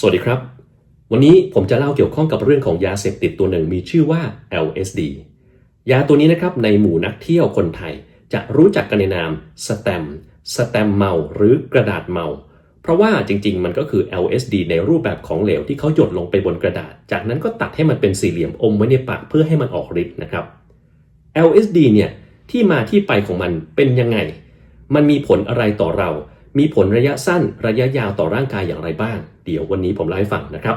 สวัสดีครับ วันนี้ผมจะเล่าเกี่ยวข้องกับเรื่องของยาเสพติดตัวหนึ่งมีชื่อว่า LSD ยาตัวนี้นะครับในหมู่นักเที่ยวคนไทย จะรู้จักกันในนามสแตมสแตมเมาหรือกระดาษเมา เพราะว่าจริงๆ มันก็คือ LSD ในรูปแบบของเหลวที่เขาหยดลงไปบนกระดาษ จากนั้นก็ตัดให้มันเป็นสี่เหลี่ยมอมไว้ในปากเพื่อให้มันออกฤทธิ์นะครับ LSD เนี่ยที่มาที่ไปของมันเป็นยังไง มันมีผลอะไรต่อเรา มีผลระยะสั้นระยะยาวต่อร่างกายอย่างไรบ้าง เดี๋ยววันนี้ผมเล่าให้ฟังนะครับ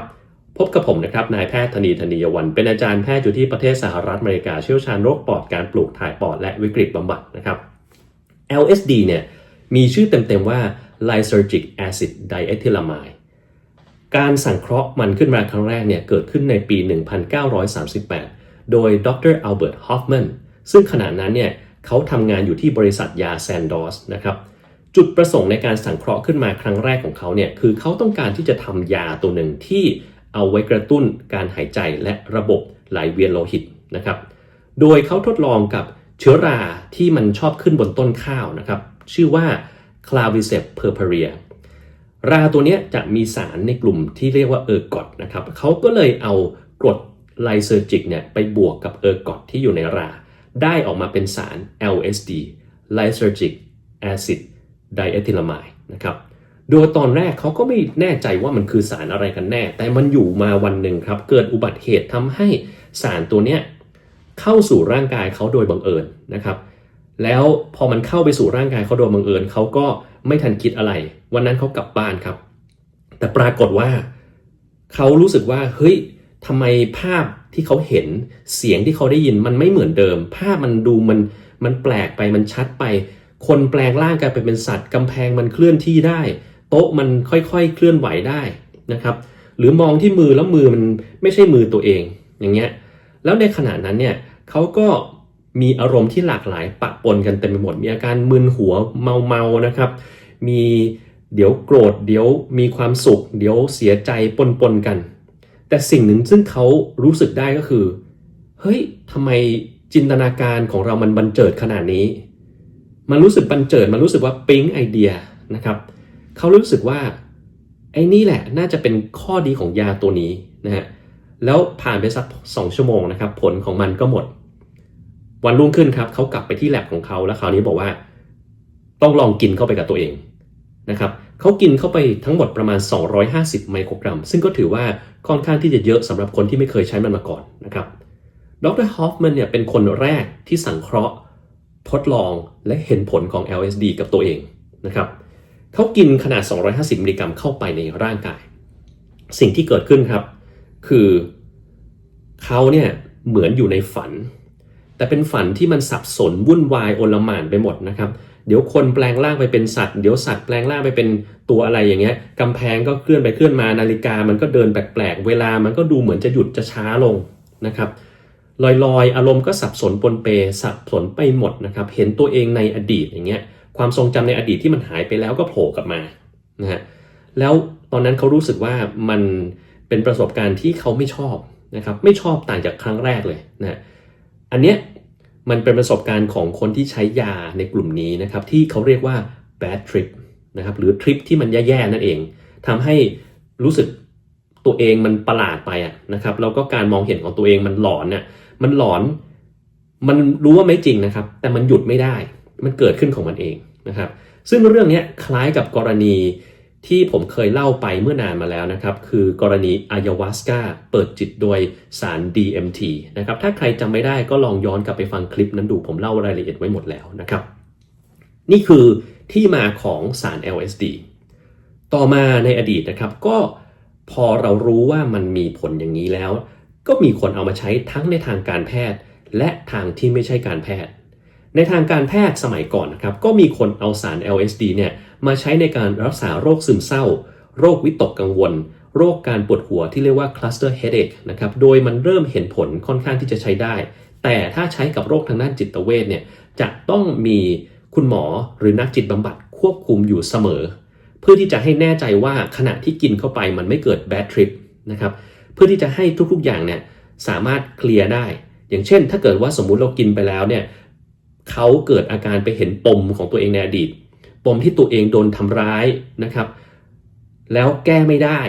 พบกับผมนะครับนายแพทย์ธนีธนียวัน เป็นอาจารย์แพทย์อยู่ที่ประเทศสหรัฐอเมริกาเชี่ยวชาญโรคปอดการปลูกถ่ายปอดและวิกฤตบำบัดนะครับ LSD เนี่ยมีชื่อเต็มๆว่า lysergic acid diethylamide การสังเคราะห์มันขึ้นมาครั้งแรกเนี่ยเกิดขึ้นในปี 1938 โดยดรอัลเบิร์ตฮอฟแมนซึ่งขณะนั้นเนี่ยเขาทำงานอยู่ที่บริษัทยาแซนดอสนะครับ จุดประสงค์ในการสังเคราะห์ขึ้นมาครั้งแรกของเขาเนี่ยคือเขาต้องการที่จะทำยาตัวหนึ่งที่เอาไว้กระตุ้นการหายใจและระบบไหลเวียนโลหิตนะครับ โดยเขาทดลองกับเชื้อราที่มันชอบขึ้นบนต้นข้าวนะครับ ชื่อว่า Claviceps purpurea ราตัวนี้จะมีสารในกลุ่มที่เรียกว่าเออร์กอตนะครับเขาก็เลยเอากรดไลเซอร์จิกเนี่ยไปบวกกับเออร์กอตที่อยู่ในรา ได้ออกมาเป็นสาร LSD lysergic acid diethylamide นะครับ โดยตอนแรกเขาก็ไม่แน่ใจว่ามันคือสารอะไรกันแน่ แต่มันอยู่มาวันหนึ่งครับ เกิดอุบัติเหตุทำให้สารตัวเนี้ยเข้าสู่ร่างกายเขาโดยบังเอิญนะครับ แล้วพอมันเข้าไปสู่ร่างกายเขาโดยบังเอิญเขาก็ไม่ทันคิดอะไร วันนั้นเขากลับบ้านครับ แต่ปรากฏว่าเขารู้สึกว่าเฮ้ยทำไมภาพที่เขาเห็นเสียงที่เขาได้ยินมันไม่เหมือนเดิม ภาพมันดูมันมันแปลกไปมันชัดไป คนแปลงร่างกายไปเป็นสัตว์กำแพงมันเคลื่อนที่ได้ โต๊ะมันค่อยๆเคลื่อนไหวได้นะครับ หรือมองที่มือแล้วมือมันไม่ใช่มือตัวเองอย่างเงี้ยแล้วในขณะนั้นเนี่ยเขาก็มีอารมณ์ที่หลากหลายปะปนกันเต็มไปหมด มีอาการมึนหัวเมาๆนะครับ มีเดี๋ยวโกรธเดี๋ยวมีความสุข เดี๋ยวเสียใจปนๆกัน แต่สิ่งหนึ่งซึ่งเขารู้สึกได้ก็คือ เฮ้ยทำไมจินตนาการของเรามันบันเจิดขนาดนี้ มันรู้สึกบันเจิดมันรู้สึกว่าปิ๊งไอเดียนะครับเขารู้สึกว่าไอ้นี่แหละน่าจะเป็นข้อดีของยาตัวนี้นะฮะแล้วผ่านไปสักสองชั่วโมงนะครับ ผลของมันก็หมด วันรุ่งขึ้นครับเขากลับไปที่แลบของเขาแล้วคราวนี้บอกว่า ต้องลองกินเข้าไปกับตัวเองนะครับเขากินเข้าไปทั้งหมดประมาณ 250 ไมโครกรัม ซึ่งก็ถือว่าค่อนข้างที่จะเยอะสำหรับคนที่ไม่เคยใช้มันมาก่อนนะครับดรฮอฟแมนเนี่ยเป็นคนแรกที่สังเคราะห์ ทดลองและเห็นผลของ LSD กับตัวเองนะครับเขากินขนาด 250 มิลลิกรัมเข้าไปในร่างกาย สิ่งที่เกิดขึ้นครับ คือเขาเนี่ยเหมือนอยู่ในฝัน แต่เป็นฝันที่มันสับสนวุ่นวายโอลหม่านไปหมดนะครับ เดี๋ยวคนแปลงร่างไปเป็นสัตว์ เดี๋ยวสัตว์แปลงร่างไปเป็นตัวอะไรอย่างเงี้ยกำแพงก็เคลื่อนไปเคลื่อนมานาฬิกา มันก็เดินแปลกๆ เวลามันก็ดูเหมือนจะหยุดจะช้าลงนะครับ ลอยๆ อารมณ์ก็สับสนปนเปสับสนไปหมดนะครับ เห็นตัวเองในอดีตอย่างเงี้ย ความทรงจำในอดีตที่มันหายไปแล้วก็โผล่กลับมา นะฮะ แล้วตอนนั้นเขารู้สึกว่ามันเป็นประสบการณ์ที่เขาไม่ชอบนะครับ ไม่ชอบต่างจากครั้งแรกเลยนะ อันเนี้ยมันเป็นประสบการณ์ของคนที่ใช้ยาในกลุ่มนี้นะครับ ที่เขาเรียกว่า bad trip นะครับ หรือทริปที่มันแย่ๆนั่นเองทำให้รู้สึกตัวเองมันประหลาดไปอะนะครับ แล้วก็การมองเห็นของตัวเองมันหลอนเนี่ย มันหลอน มันรู้ว่าไม่จริงนะครับ แต่มันหยุดไม่ได้ มันเกิดขึ้นของมันเองนะครับ ซึ่งเรื่องนี้คล้ายกับกรณีที่ผมเคยเล่าไปเมื่อนานมาแล้วนะครับ คือกรณีอายาวาสกาเปิดจิตโดยสาร DMT นะครับ ถ้าใครจำไม่ได้ก็ลองย้อนกลับไปฟังคลิปนั้นดู ผมเล่ารายละเอียดไว้หมดแล้วนะครับ นี่คือที่มาของสาร LSD ต่อมาในอดีตนะครับก็พอเรารู้ว่ามันมีผลอย่างนี้แล้ว ก็มีคนเอามาใช้ทั้งในทางการแพทย์ และทางที่ไม่ใช่การแพทย์ ในทางการแพทย์สมัยก่อนนะครับก็มีคนเอาสาร LSD เนี่ยมาใช้ในการรักษาโรคซึมเศร้า โรควิตกกังวล โรคการปวดหัวที่เรียกว่า cluster headache นะครับโดยมันเริ่มเห็นผลค่อนข้างที่จะใช้ได้ แต่ถ้าใช้กับโรคทางด้านจิตเวชเนี่ยจะต้องมีคุณหมอหรือนักจิตบำบัดควบคุมอยู่เสมอ เพื่อที่จะให้แน่ใจว่าขณะที่กินเข้าไปมันไม่เกิด bad trip นะครับ เพื่อที่จะให้ทุกๆอย่างเนี่ยสามารถเคลียร์ได้ อย่างเช่น ถ้าเกิดว่าสมมุติเรากินไปแล้วเนี่ยเขาเกิดอาการไปเห็นปมของตัวเองในอดีต ปมที่ตัวเองโดนทำร้ายนะครับ แล้วแก้ไม่ได้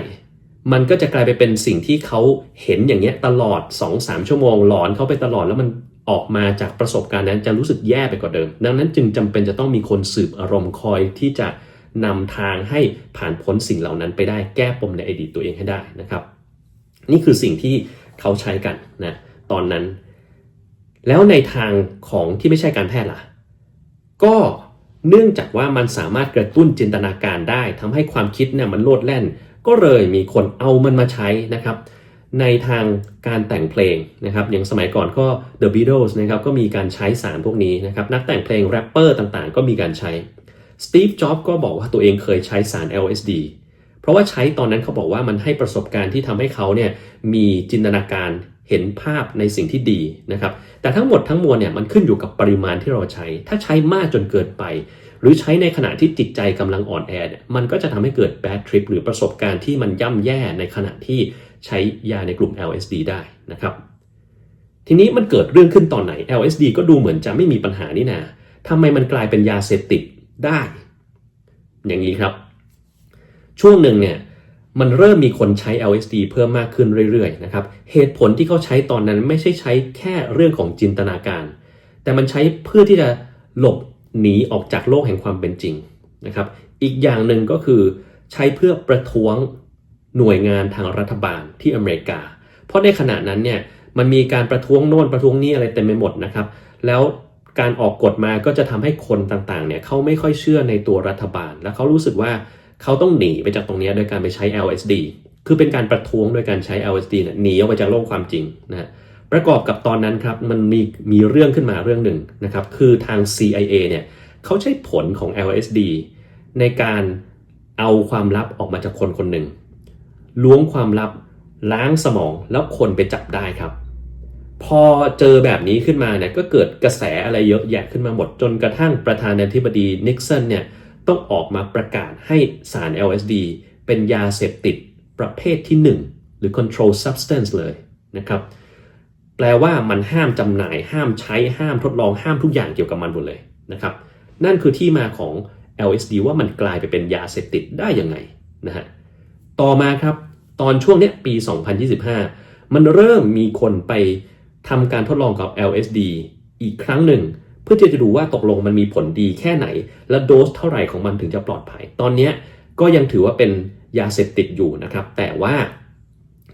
มันก็จะกลายไปเป็นสิ่งที่เขาเห็นอย่างเงี้ยตลอด 2-3 ชั่วโมง หลอนเขาไปตลอดแล้วมันออกมาจากประสบการณ์นั้นจะรู้สึกแย่ไปกว่าเดิม ดังนั้นจึงจำเป็นจะต้องมีคนสืบอารมณ์คอยที่จะนำทางให้ผ่านพ้นสิ่งเหล่านั้นไปได้แก้ปมในอดีตตัวเองให้ได้นะครับ นี่คือสิ่งที่เขาใช้กันนะตอนนั้น แล้วในทางของที่ไม่ใช่การแพทย์ล่ะ ก็เนื่องจากว่ามันสามารถกระตุ้นจินตนาการได้ทำให้ความคิดเนี่ยมันโลดแล่น ก็เลยมีคนเอามันมาใช้นะครับ ในทางการแต่งเพลงนะครับ อย่างสมัยก่อนก็ The Beatles นะครับก็มีการใช้สารพวกนี้นะครับ นักแต่งเพลงแรปเปอร์ต่างๆ ก็มีการใช้ Steve Jobs ก็บอกว่าตัวเองเคยใช้สาร LSD เพราะว่าใช้ตอนนั้นเขาบอกว่ามันให้ประสบการณ์ที่ทำให้เขาเนี่ยมีจินตนาการเห็นภาพในสิ่งที่ดีนะครับ แต่ทั้งหมดทั้งมวลเนี่ยมันขึ้นอยู่กับปริมาณที่เราใช้ ถ้าใช้มากจนเกินไป หรือใช้ในขณะที่จิตใจกำลังอ่อนแอเนี่ยมันก็จะทำให้เกิด bad trip หรือประสบการณ์ที่มันย่ำแย่ในขณะที่ใช้ยาในกลุ่ม LSD ได้นะครับทีนี้มันเกิดเรื่องขึ้นตอนไหน LSD ก็ดูเหมือนจะไม่มีปัญหานี่นาทำไมมันกลายเป็นยาเสพติดได้ อย่างนี้ครับ ช่วงหนึ่งเนี่ยมันเริ่มมีคนใช้ LSD เพิ่มมากขึ้นเรื่อยๆนะครับเหตุผลที่เขาใช้ตอนนั้นไม่ใช่ใช้แค่เรื่องของจินตนาการ แต่มันใช้เพื่อที่จะหลบหนีออกจากโลกแห่งความเป็นจริงนะครับอีกอย่างหนึ่งก็คือใช้เพื่อประท้วงหน่วยงานทางรัฐบาลที่อเมริกา เพราะในขณะนั้นเนี่ยมันมีการประท้วงโน่นประท้วงนี่อะไรเต็มไปหมดนะครับ แล้วการออกกฎมาก็จะทำให้คนต่างๆเนี่ยเขาไม่ค่อยเชื่อในตัวรัฐบาล และเขารู้สึกว่า เขาต้องหนีไปจากตรงนี้โดยการไปใช้ LSD คือเป็นการประท้วงโดยการใช้ LSD เนี่ยหนีออกไปจากโลกความจริงนะฮะประกอบกับตอนนั้นครับมันมีมีเรื่องขึ้นมาเรื่องหนึ่งนะครับคือทาง CIA เนี่ยเขาใช้ผลของ LSD ในการเอาความลับออกมาจากคนคนหนึ่งล้วงความลับล้างสมองแล้วคนไปจับได้ครับ พอเจอแบบนี้ขึ้นมาเนี่ยก็เกิดกระแสอะไรเยอะแยะขึ้นมาหมดจนกระทั่งประธานาธิบดีนิกสันเนี่ย ต้องออกมาประกาศให้สาร LSD เป็นยาเสพติดประเภทที่ 1 หรือ control substance เลยนะครับ แปลว่ามันห้ามจำหน่าย ห้ามใช้ห้ามทดลองห้ามทุกอย่างเกี่ยวกับมันหมดเลยนะครับ นั่นคือที่มาของ LSD ว่ามันกลายไปเป็นยาเสพติดได้ยังไงนะฮะต่อมาครับตอนช่วงเนี้ยปี 2025 มันเริ่มมีคนไปทำการทดลองกับ LSD อีกครั้งหนึ่ง เพื่อที่จะดูว่าตกลงมันมีผลดีแค่ไหน และโดสเท่าไหร่ของมันถึงจะปลอดภัย ตอนนี้ก็ยังถือว่าเป็นยาเสพติดอยู่นะครับ แต่ว่า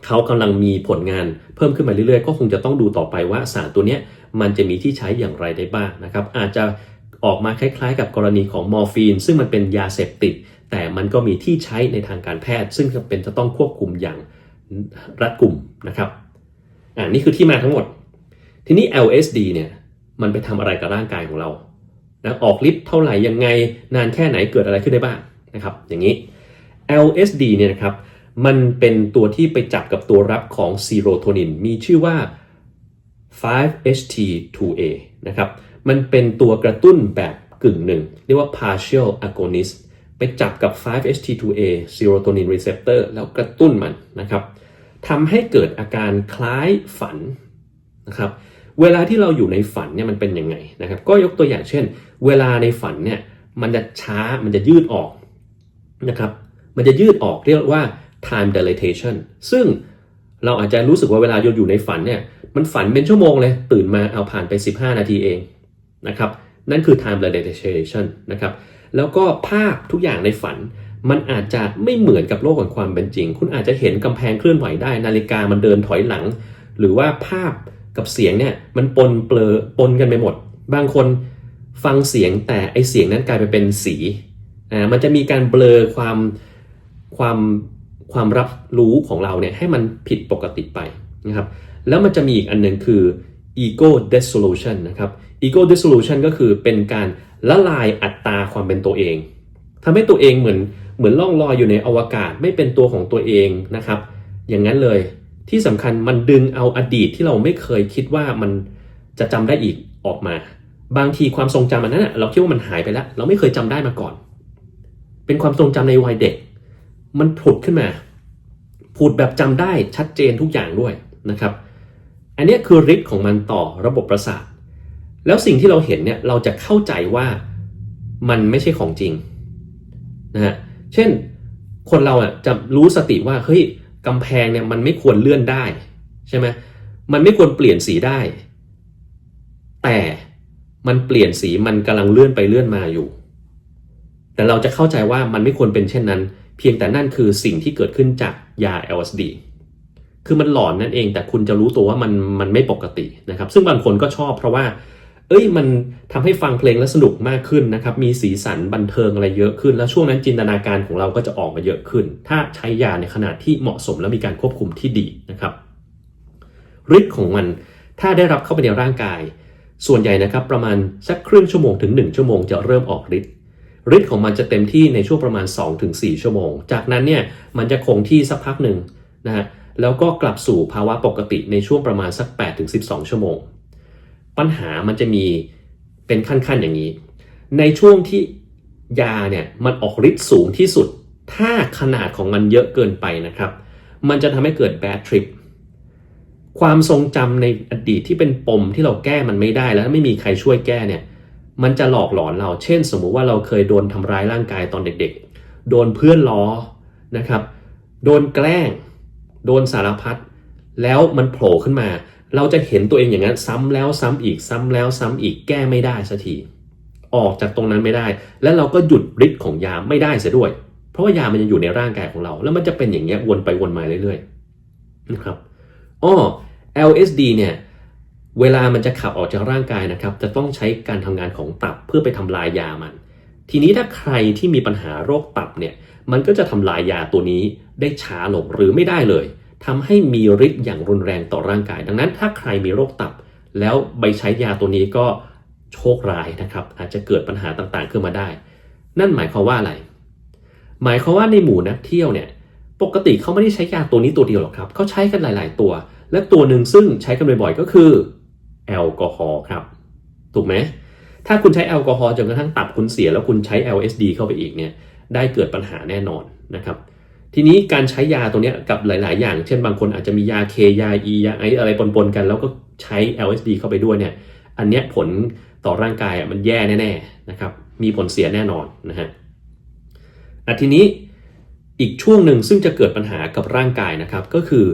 เขากำลังมีผลงานเพิ่มขึ้นมาเรื่อยๆ ก็คงจะต้องดูต่อไปว่าสารตัวนี้มันจะมีที่ใช้อย่างไรได้บ้างนะครับ อาจจะออกมาคล้ายๆ กับกรณีของมอร์ฟีน ซึ่งมันเป็นยาเสพติด แต่มันก็มีที่ใช้ในทางการแพทย์ ซึ่งจำเป็นจะต้องควบคุมอย่างรัดกุมนะครับอ่านี่คือที่มาทั้งหมด ทีนี้ LSD เนี่ย มันไปทำอะไรกับร่างกายของเรานะออกฤทธิ์เท่าไหร่ยังไงนานแค่ไหนเกิดอะไรขึ้นได้บ้างนะครับ อย่างนี้ LSD เนี่ยนะครับ มันเป็นตัวที่ไปจับกับตัวรับของซีโรโทนิน มีชื่อว่า 5-HT2A นะครับ มันเป็นตัวกระตุ้นแบบกึ่งหนึ่ง เรียกว่า partial agonist ไปจับกับ 5-HT2A serotonin receptor แล้วกระตุ้นมันนะครับทำให้เกิดอาการคล้ายฝันนะครับ เวลาที่เราอยู่ในฝันเนี่ยมันเป็นยังไงนะครับ ก็ยกตัวอย่างเช่น เวลาในฝันเนี่ยมันจะช้ามันจะยืดออกนะครับมันจะยืดออกเรียกว่า time dilatation ซึ่งเราอาจจะรู้สึกว่าเวลาเราอยู่ในฝันเนี่ยมันฝันเป็นชั่วโมงเลย ตื่นมาเอาผ่านไป 15 นาทีเองนะครับนั่นคือ time dilatation นะครับแล้วก็ภาพทุกอย่างในฝัน มันอาจจะไม่เหมือนกับโลกของความเป็นจริง คุณอาจจะเห็นกำแพงเคลื่อนไหวได้ นาฬิกามันเดินถอยหลัง หรือว่าภาพ กับเสียงเนี่ยมันปนเปลือปนกันไปหมด บางคนฟังเสียงแต่ไอเสียงนั้นกลายไปเป็นสีอ่ามันจะมีการเบลอความความความรับรู้ของเราเนี่ยให้มันผิดปกติไปนะครับแล้วมันจะมีอีกอันหนึ่งคือ ego dissolution นะครับ ego dissolution ก็คือเป็นการละลายอัตราความเป็นตัวเองทำให้ตัวเองเหมือนเหมือนล่องลอยอยู่ในอวกาศไม่เป็นตัวของตัวเองนะครับ อย่างนั้นเลย ที่สำคัญมันดึงเอาอดีตที่เราไม่เคยคิดว่ามันจะจำได้อีกออกมา บางทีความทรงจำอันนั้นเราคิดว่ามันหายไปแล้ว เราไม่เคยจำได้มาก่อน เป็นความทรงจำในวัยเด็ก มันผุดขึ้นมาผุดแบบจำได้ชัดเจนทุกอย่างด้วยนะครับ อันนี้คือฤทธิ์ของมันต่อระบบประสาท แล้วสิ่งที่เราเห็นเนี่ยเราจะเข้าใจว่ามันไม่ใช่ของจริงนะฮะเช่นคนเราอะจะรู้สติว่าเฮ้ย กำแพงเนี่ยมันไม่ควรเลื่อนได้ใช่ไหมมันไม่ควรเปลี่ยนสีได้ แต่มันเปลี่ยนสีมันกำลังเลื่อนไปเลื่อนมาอยู่ แต่เราจะเข้าใจว่ามันไม่ควรเป็นเช่นนั้น เพียงแต่นั่นคือสิ่งที่เกิดขึ้นจากยา LSD คือมันหลอนนั่นเองแต่คุณจะรู้ตัวว่ามันมันไม่ปกตินะครับ ซึ่งบางคนก็ชอบเพราะว่า เอ้ยมันทำให้ฟังเพลงแล้วสนุกมากขึ้นนะครับ มีสีสันบันเทิงอะไรเยอะขึ้น แล้วช่วงนั้นจินตนาการของเราก็จะออกมาเยอะขึ้น ถ้าใช้ยาในขนาดที่เหมาะสมและมีการควบคุมที่ดีนะครับฤทธิ์ของมันถ้าได้รับเข้าไปในร่างกาย ส่วนใหญ่นะครับประมาณสักครึ่งชั่วโมงถึง 1 ชั่วโมงจะเริ่มออกฤทธิ์ฤทธิ์ของมันจะเต็มที่ในช่วงประมาณ 2-4 ชั่วโมง จากนั้นเนี่ยมันจะคงที่สักพักหนึ่งนะฮะแล้วก็กลับสู่ภาวะปกติในช่วงประมาณสัก 8-12 ชั่วโมง ปัญหามันจะมีเป็นขั้นๆอย่างนี้ ในช่วงที่ยาเนี่ยมันออกฤทธิ์สูงที่สุด ถ้าขนาดของมันเยอะเกินไปนะครับ มันจะทำให้เกิด bad trip ความทรงจำในอดีตที่เป็นปมที่เราแก้มันไม่ได้แล้วไม่มีใครช่วยแก้เนี่ยมันจะหลอกหลอนเรา เช่น สมมุติว่าเราเคยโดนทำร้ายร่างกายตอนเด็กๆ โดนเพื่อนล้อนะครับ โดนแกล้ง โดนสารพัด แล้วมันโผล่ขึ้นมา เราจะเห็นตัวเองอย่างนั้นซ้ำแล้วซ้ำอีกซ้ำแล้วซ้ำอีกแก้ไม่ได้สักทีออกจากตรงนั้นไม่ได้ และเราก็หยุดฤทธิ์ของยาไม่ได้เสียด้วย เพราะว่ายามันยังอยู่ในร่างกายของเรา แล้วมันจะเป็นอย่างเงี้ยวนไปวนมาเรื่อยๆนะครับอ้อ LSD เนี่ยเวลามันจะขับออกจากร่างกายนะครับ จะต้องใช้การทำงานของตับเพื่อไปทำลายยามัน ทีนี้ถ้าใครที่มีปัญหาโรคตับเนี่ยมันก็จะทำลายยาตัวนี้ได้ช้าลงหรือไม่ได้เลย ทำให้มีฤทธิ์อย่างรุนแรงต่อร่างกาย ดังนั้นถ้าใครมีโรคตับ แล้วไปใช้ยาตัวนี้ก็โชคร้ายนะครับ อาจจะเกิดปัญหาต่างๆขึ้นมาได้ นั่นหมายความว่าอะไร หมายความว่าในหมู่นักเที่ยวเนี่ยปกติเขาไม่ได้ใช้ยาตัวนี้ตัวเดียวหรอกครับเขาใช้กันหลาย ๆ ตัว และตัวหนึ่งซึ่งใช้กันบ่อยๆก็คือแอลกอฮอล์ครับ ถูกไหมถ้าคุณใช้แอลกอฮอล์จนกระทั่งตับคุณเสีย แล้วคุณใช้ LSD เข้าไปอีกเนี่ยได้เกิดปัญหาแน่นอนนะครับ ทีนี้การใช้ยาตัวนี้กับหลาย ๆ อย่าง เช่นบางคนอาจจะมียาเคยาอียาไออะไรปน ๆ กัน แล้วก็ใช้ LSD เข้าไปด้วยเนี่ย อันเนี้ยผลต่อร่างกายอะมันแย่แน่ ๆ นะครับ มีผลเสียแน่นอนนะฮะอะทีนี้อีกช่วงหนึ่งซึ่งจะเกิดปัญหากับร่างกายนะครับ ก็คือ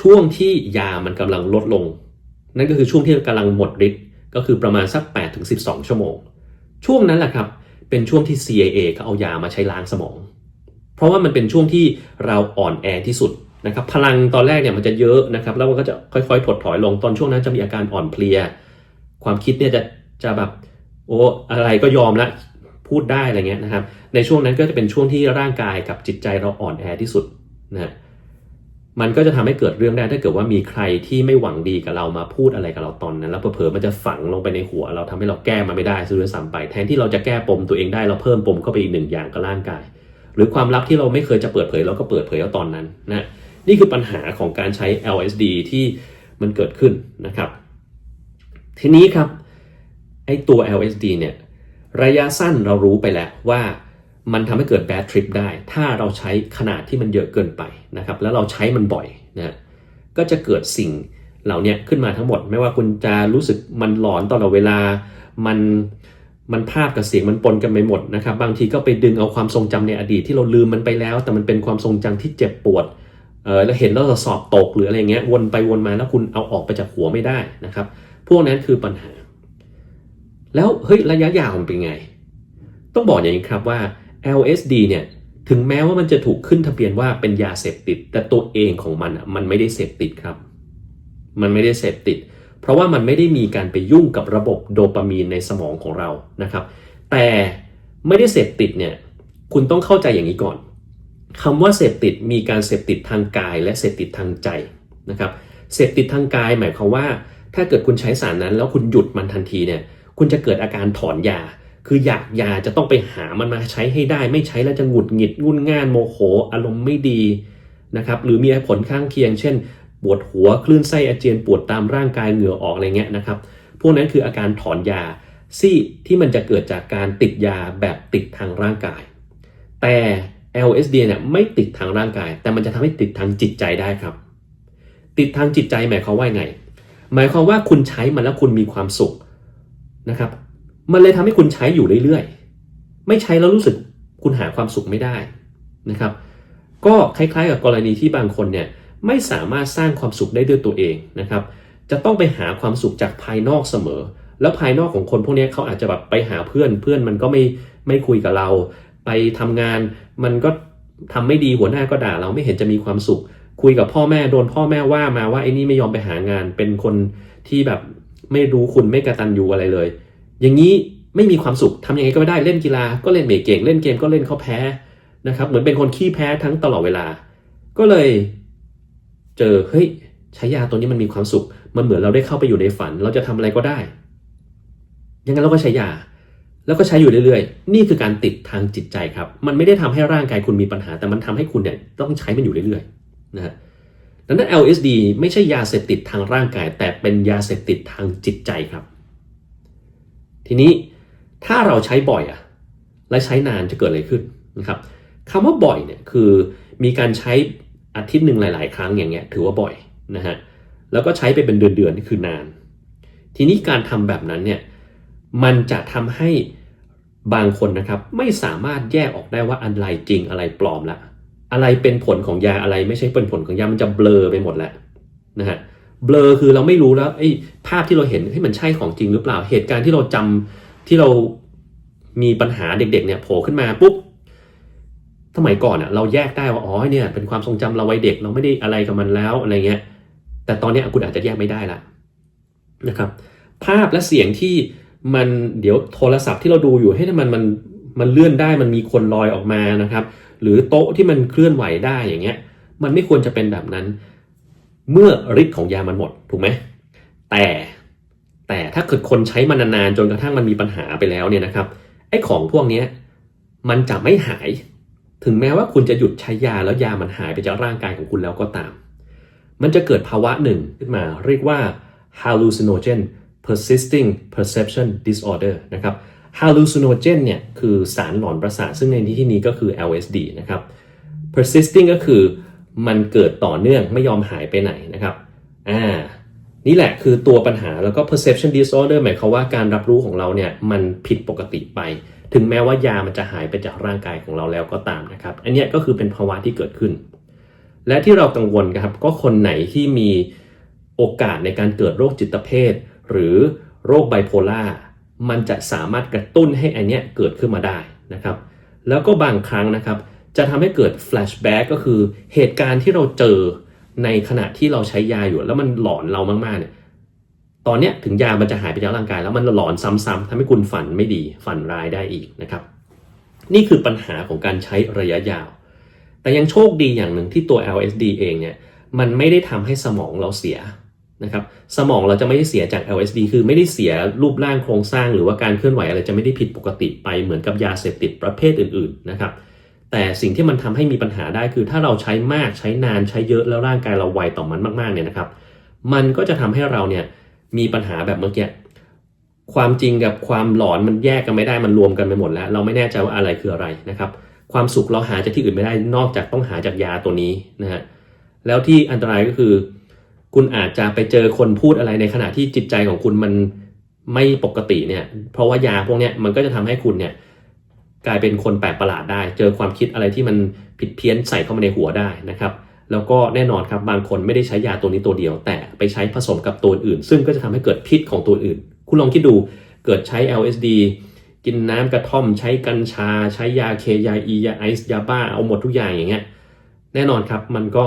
ช่วงที่ยามันกำลังลดลง นั่นก็คือช่วงที่กำลังหมดฤทธิ์ก็คือประมาณสัก8ถึง12 ชั่วโมง ช่วงนั้นแหละครับเป็นช่วงที่ CIA เขาเอายามาใช้ล้างสมอง เพราะว่ามันเป็นช่วงที่เราอ่อนแอที่สุดนะครับพลังตอนแรกเนี่ยมันจะเยอะนะครับแล้วมันก็จะค่อยๆถดถอยลงตอนช่วงนั้นจะมีอาการอ่อนเพลีย ความคิดเนี่ยจะจะแบบโอ้อะไรก็ยอมละพูดได้อะไรเงี้ยนะครับในช่วงนั้นก็จะเป็นช่วงที่ร่างกายกับจิตใจเราอ่อนแอที่สุดนะมันก็จะทำให้เกิดเรื่องได้ถ้าเกิดว่ามีใครที่ไม่หวังดีกับเรามาพูดอะไรกับเราตอนนั้น แล้วเผลอมันจะฝังลงไปในหัว เราทำให้เราแก้มาไม่ได้ซะด้วยซ้ำไป แทนที่เราจะแก้ปมตัวเองได้เราเพิ่มปมเข้าไปอีกหนึ่งอย่างกับร่างกาย หรือความลับที่เราไม่เคยจะเปิดเผยเราก็เปิดเผยเอาตอนนั้นนะนี่คือปัญหาของการใช้ LSD ที่มันเกิดขึ้นนะครับ ทีนี้ครับไอตัว LSD เนี่ยระยะสั้นเรารู้ไปแล้วว่ามันทำให้เกิด bad trip ได้ ถ้าเราใช้ขนาดที่มันเยอะเกินไปนะครับ แล้วเราใช้มันบ่อยนะก็จะเกิดสิ่งเหล่านี้ขึ้นมาทั้งหมด ไม่ว่าคุณจะรู้สึกมันหลอนตลอดเวลามัน มันภาพกับเสียงมันปนกันไปหมดนะครับบางทีก็ไปดึงเอาความทรงจำในอดีตที่เราลืมมันไปแล้ว แต่มันเป็นความทรงจำที่เจ็บปวดเออแล้วเห็นแล้วเราสอบตกหรืออะไรเงี้ยวนไปวนมาแล้วคุณเอาออกไปจากหัวไม่ได้นะครับพวกนั้นคือปัญหา แล้วเฮ้ยระยะยาวมันเป็นไง ต้องบอกอย่างนี้ครับว่า LSD เนี่ยถึงแม้ว่ามันจะถูกขึ้นทะเบียนว่าเป็นยาเสพติด แต่ตัวเองของมันอะมันไม่ได้เสพติดครับ มันไม่ได้เสพติด เพราะว่ามันไม่ได้มีการไปยุ่งกับระบบโดปามีนในสมองของเรานะครับ แต่ไม่ได้เสพติดเนี่ยคุณต้องเข้าใจอย่างนี้ก่อนคำว่าเสพติดมีการเสพติดทางกาย และเสพติดทางใจนะครับเสพติดทางกายหมายความว่า ถ้าเกิดคุณใช้สารนั้น แล้วคุณหยุดมันทันทีเนี่ยคุณจะเกิดอาการถอนยา คืออยากยาจะต้องไปหามันมาใช้ให้ได้ ไม่ใช้แล้วจะหงุดหงิดงุนง่านโมโห อารมณ์ไม่ดีนะครับหรือมีผลข้างเคียง เช่น ปวดหัวคลื่นไส้อาเจียนปวดตามร่างกายเหงื่อออกอะไรเงี้ยนะครับ พวกนั้นคืออาการถอนยาซี่ที่มันจะเกิดจากการติดยาแบบติดทางร่างกาย แต่ LSD เนี่ยไม่ติดทางร่างกาย แต่มันจะทำให้ติดทางจิตใจได้ครับ ติดทางจิตใจหมายความว่าไง หมายความว่าคุณใช้มันแล้วคุณมีความสุขนะครับ มันเลยทำให้คุณใช้อยู่เรื่อยๆ ไม่ใช้แล้วรู้สึกคุณหาความสุขไม่ได้นะครับ ก็คล้ายๆกับกรณีที่บางคนเนี่ย ไม่สามารถสร้างความสุขได้ด้วยตัวเองนะครับ จะต้องไปหาความสุขจากภายนอกเสมอ แล้วภายนอกของคนพวกนี้เขาอาจจะแบบไปหาเพื่อนเพื่อนมันก็ไม่ไม่คุยกับเรา ไปทำงานมันก็ทำไม่ดีหัวหน้าก็ด่า เราไม่เห็นจะมีความสุข คุยกับพ่อแม่โดนพ่อแม่ว่ามาว่าไอ้นี่ไม่ยอมไปหางาน เป็นคนที่แบบไม่รู้คุณไม่กระตันยูอะไรเลย อย่างนี้ไม่มีความสุขทำยังไงก็ไม่ได้เล่นกีฬาก็เล่นไม่เก่งเล่นเกมก็เล่นเขาแพ้นะครับเหมือนเป็นคนขี้แพ้ทั้งตลอดเวลา ก็เลย เจอเฮ้ยใช้ยาตัวนี้มันมีความสุข มันเหมือนเราได้เข้าไปอยู่ในฝัน เราจะทำอะไรก็ได้ ยังไงเราก็ใช้ยา แล้วก็ใช้อยู่เรื่อยๆ นี่คือการติดทางจิตใจครับ มันไม่ได้ทำให้ร่างกายคุณมีปัญหา แต่มันทำให้คุณเนี่ยต้องใช้มันอยู่เรื่อยๆนะฮะดังนั้น LSD ไม่ใช่ยาเสพติดทางร่างกาย แต่เป็นยาเสพติดทางจิตใจครับ ทีนี้ถ้าเราใช้บ่อยอะและใช้นานจะเกิดอะไรขึ้นนะครับคำว่าบ่อยเนี่ยคือมีการใช้ อาทิตย์หนึ่งหลาย ๆ ครั้งอย่างเงี้ยถือว่าบ่อยนะฮะแล้วก็ใช้ไปเป็นเดือนๆนี่คือนาน ทีนี้การทำแบบนั้นเนี่ยมันจะทำให้บางคนนะครับไม่สามารถแยกออกได้ว่าอะไรจริงอะไรปลอมละอะไรเป็นผลของยาอะไรไม่ใช่เป็นผลของยามันจะเบลอไปหมดแล้วนะฮะเบลอคือเราไม่รู้แล้วไอ้ภาพที่เราเห็นให้มันใช่ของจริงหรือเปล่าเหตุการณ์ที่เราจำที่เรามีปัญหาเด็กๆเนี่ยโผล่ขึ้นมาปุ๊บ สมัยก่อนอะเราแยกได้ว่าอ๋อเนี่ยเป็นความทรงจำเราวัยเด็กเราไม่ได้อะไรกับมันแล้วอะไรเงี้ย แต่ตอนเนี้ยคุณอาจจะแยกไม่ได้ละนะครับ ภาพและเสียงที่มันเดี๋ยวโทรศัพท์ที่เราดูอยู่ให้มันมันมันเลื่อนได้มันมีคนลอยออกมานะครับ หรือโต๊ะที่มันเคลื่อนไหวได้อย่างเงี้ย มันไม่ควรจะเป็นแบบนั้น เมื่อฤทธิ์ของยามันหมดถูกไหมแต่แต่ถ้าเกิดคนใช้มันนานๆจนกระทั่งมันมีปัญหาไปแล้วเนี่ยนะครับไอ้ของพวกนี้มันจะไม่หาย ถึงแม้ว่าคุณจะหยุดใช้ยาแล้วยามันหายไปจากร่างกายของคุณแล้วก็ตาม มันจะเกิดภาวะหนึ่งขึ้นมาเรียกว่า hallucinogen persisting perception disorder นะครับ hallucinogen เนี่ยคือสารหลอนประสาทซึ่งในที่นี้ก็คือ LSD นะครับ persisting ก็คือมันเกิดต่อเนื่องไม่ยอมหายไปไหนนะครับอ่านี่แหละคือตัวปัญหาแล้วก็ perception disorder หมายความว่าการรับรู้ของเราเนี่ยมันผิดปกติไป ถึงแม้ว่ายามันจะหายไปจากร่างกายของเราแล้วก็ตามนะครับ อันนี้ก็คือเป็นภาวะที่เกิดขึ้น และที่เรากังวลครับ ก็คนไหนที่มีโอกาสในการเกิดโรคจิตเภทหรือโรคไบโพล่ามันจะสามารถกระตุ้นให้อันเนี้ยเกิดขึ้นมาได้นะครับ แล้วก็บางครั้งนะครับ จะทำให้เกิดแฟลชแบ็กก็คือเหตุการณ์ที่เราเจอในขณะที่เราใช้ยาอยู่ แล้วมันหลอนเรามากๆเนี่ย ตอนเนี้ยถึงยามันจะหายไปจากร่างกาย แล้วมันหลอนซ้ำๆทำให้คุณฝันไม่ดีฝันร้ายได้อีกนะครับ นี่คือปัญหาของการใช้ระยะยาว แต่ยังโชคดีอย่างหนึ่งที่ตัว LSD เองเนี่ยมันไม่ได้ทำให้สมองเราเสียนะครับสมองเราจะไม่ได้เสียจาก LSD คือไม่ได้เสียรูปร่างโครงสร้าง หรือว่าการเคลื่อนไหวอะไรจะไม่ได้ผิดปกติไปเหมือนกับยาเสพติดประเภทอื่นๆนะครับแต่สิ่งที่มันทำให้มีปัญหาได้คือ ถ้าเราใช้มากใช้นานใช้เยอะแล้วร่างกายเราไวต่อมันมากๆเนี่ยนะครับ มันก็จะทำให้เราเนี่ย มีปัญหาแบบเมื่อกี้ความจริงกับความหลอนมันแยกกันไม่ได้มันรวมกันไปหมดแล้ว เราไม่แน่ใจว่าอะไรคืออะไรนะครับ ความสุขเราหาจากที่อื่นไม่ได้นอกจากต้องหาจากยาตัวนี้นะฮะแล้วที่อันตรายก็คือ คุณอาจจะไปเจอคนพูดอะไรในขณะที่จิตใจของคุณมันไม่ปกติเนี่ย เพราะว่ายาพวกเนี้ยมันก็จะทำให้คุณเนี่ยกลายเป็นคนแปลกประหลาดได้ เจอความคิดอะไรที่มันผิดเพี้ยนใส่เข้ามาในหัวได้นะครับ แล้วก็แน่นอนครับบางคนไม่ได้ใช้ยาตัวนี้ตัวเดียว แต่ไปใช้ผสมกับตัวอื่น ซึ่งก็จะทำให้เกิดพิษของตัวอื่น คุณลองคิดดูเกิดใช้ LSD กินน้ำกระท่อมใช้กัญชา ใช้ยาเคยาอียาไอซ์ยาบ้าเอาหมดทุกอย่างอย่างเงี้ยแน่นอนครับมันก็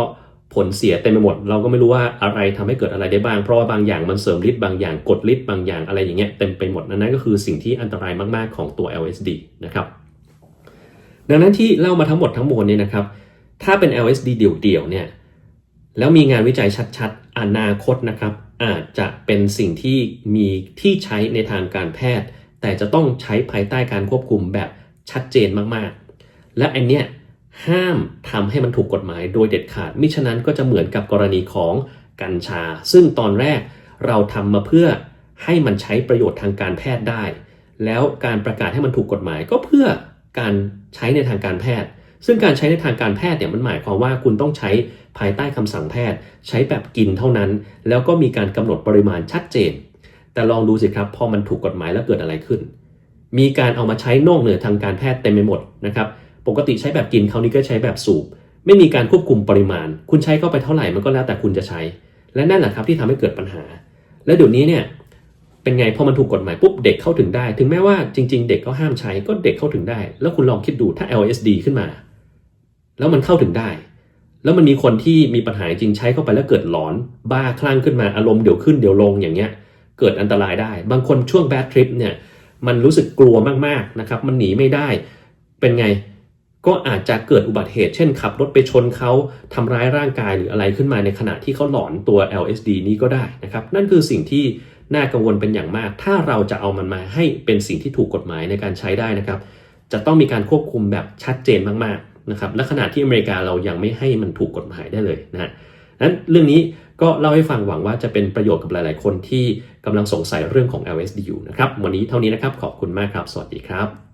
ผลเสียเต็มไปหมด เราก็ไม่รู้ว่าอะไรทำให้เกิดอะไรได้บ้าง เพราะว่าบางอย่างมันเสริมฤทธิ์บางอย่างกดฤทธิ์บางอย่างอะไรอย่างเงี้ยเต็มไปหมดนั่นก็คือสิ่งที่อันตรายมาก ๆ ของตัว LSD นะครับดังนั้นที่เล่ามาทั้งหมดทั้งมวลเนี่ยนะครับ ถ้าเป็น LSD เดี่ยวๆเนี่ยแล้วมีงานวิจัยชัดๆ อนาคตนะครับ อาจจะเป็นสิ่งที่มีที่ใช้ในทางการแพทย์ แต่จะต้องใช้ภายใต้การควบคุมแบบชัดเจนมากๆ และอันเนี้ยห้ามทำให้มันถูกกฎหมายโดยเด็ดขาด มิฉะนั้นก็จะเหมือนกับกรณีของกัญชา ซึ่งตอนแรกเราทำมาเพื่อให้มันใช้ประโยชน์ทางการแพทย์ได้ แล้วการประกาศให้มันถูกกฎหมายก็เพื่อการใช้ในทางการแพทย์ ซึ่งการใช้ในทางการแพทย์เนี่ยมันหมายความว่าคุณต้องใช้ภายใต้คำสั่งแพทย์ ใช้แบบกินเท่านั้น แล้วก็มีการกำหนดปริมาณชัดเจน แต่ลองดูสิครับพอมันถูกกฎหมายแล้วเกิดอะไรขึ้น มีการเอามาใช้นอกเหนือทางการแพทย์เต็มไปหมดนะครับปกติใช้แบบกินคราวนี้ก็ใช้แบบสูบ ไม่มีการควบคุมปริมาณ คุณใช้เข้าไปเท่าไหร่มันก็แล้วแต่คุณจะใช้ และนั่นแหละครับที่ทำให้เกิดปัญหา และเดี๋ยวนี้เนี่ย เป็นไงพอมันถูกกฎหมายปุ๊บเด็กเข้าถึงได้ ถึงแม้ว่าจริง ๆ เด็กก็ห้ามใช้ก็เด็กเข้าถึงได้ แล้วคุณลองคิดดูถ้า LSD ขึ้นมา แล้วมันเข้าถึงได้ แล้วมันมีคนที่มีปัญหาจริงใช้เข้าไปแล้วเกิดหลอน บ้าคลั่งขึ้นมาอารมณ์เดี๋ยวขึ้นเดี๋ยวลงอย่างเงี้ย เกิดอันตรายได้ บางคนช่วงแบดทริปเนี่ยมันรู้สึกกลัวมากๆนะครับมันหนีไม่ได้ เป็นไงก็อาจจะเกิดอุบัติเหตุ เช่นขับรถไปชนเขาทำร้ายร่างกายหรืออะไรขึ้นมาในขณะที่เขาหลอนตัว LSD นี้ก็ได้นะครับ นั่นคือสิ่งที่ น่ากังวลเป็นอย่างมาก ถ้าเราจะเอามันมาให้เป็นสิ่งที่ถูกกฎหมายในการใช้ได้นะครับ จะต้องมีการควบคุมแบบชัดเจนมากๆนะครับ และขณะที่อเมริกาเรายังไม่ให้มันถูกกฎหมายได้เลยนะฮะนั้นเรื่องนี้ก็เล่าให้ฟังหวังว่าจะเป็นประโยชน์กับหลาย ๆ คนที่กำลังสงสัยเรื่องของ LSD อยู่นะครับ วันนี้เท่านี้นะครับ ขอบคุณมากครับ สวัสดีครับ